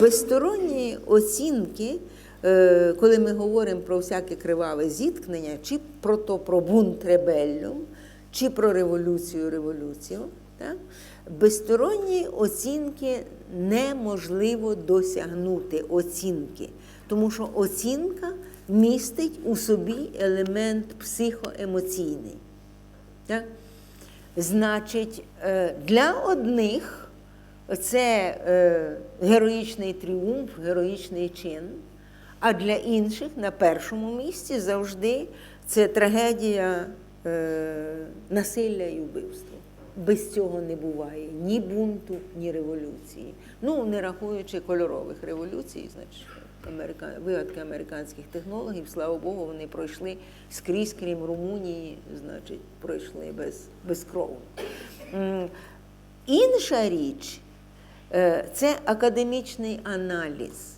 безсторонні оцінки, е, коли ми говоримо про всяке криваве зіткнення, чи про то про бунт ребеллюм, чи про революцію революцію, так? безсторонні оцінки неможливо досягнути оцінки, тому що оцінка містить у собі елемент психоемоційний. Так? Значить, е, для одних це е, героїчний тріумф, героїчний чин, а для інших на першому місці завжди це трагедія е, насилля і вбивства. Без цього не буває ні бунту, ні революції. Ну, не рахуючи кольорових революцій, значить, америка... вигадки американських технологів, слава Богу, вони пройшли скрізь, крім Румунії, значить, пройшли без, безкровно. М, Інша річ це академічний аналіз.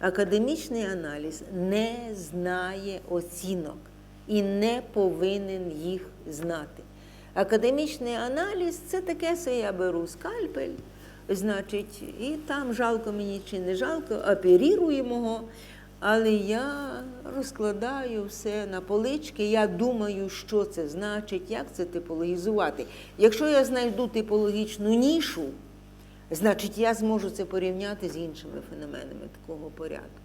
Академічний аналіз не знає оцінок і не повинен їх знати. Академічний аналіз це таке, що я беру скальпель, значить, і там жалко мені чи не жалко, оперіруємо його, але я розкладаю все на полички, я думаю, що це значить, як це типологізувати. Якщо я знайду типологічну нішу, значить я зможу це порівняти з іншими феноменами такого порядку.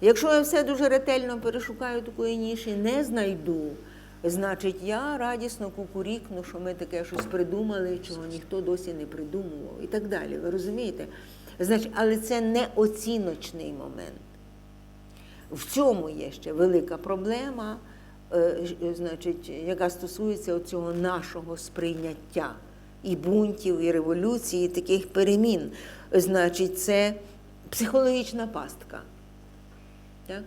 Якщо я все дуже ретельно перешукаю такої ніші, не знайду, значить я радісно кукурікну, що ми таке щось придумали, чого ніхто досі не придумував, і так далі. Ви розумієте? Значить, але це не оціночний момент. В цьому є ще велика проблема, е, значить, яка стосується цього нашого сприйняття і бунтів, і революції, і таких перемін. Значить, це психологічна пастка. Так?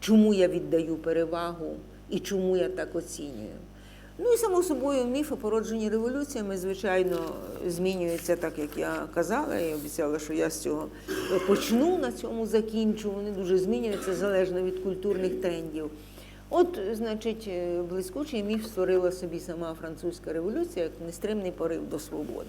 Чому я віддаю перевагу і чому я так оцінюю? Ну і само собою міфи, породжені революціями, звичайно, змінюються так, як я казала, і обіцяла, що я з цього почну, на цьому закінчу. Вони дуже змінюються залежно від культурних трендів. От, значить, е, блискучий міф створила собі сама французька революція як нестримний порив до свободи.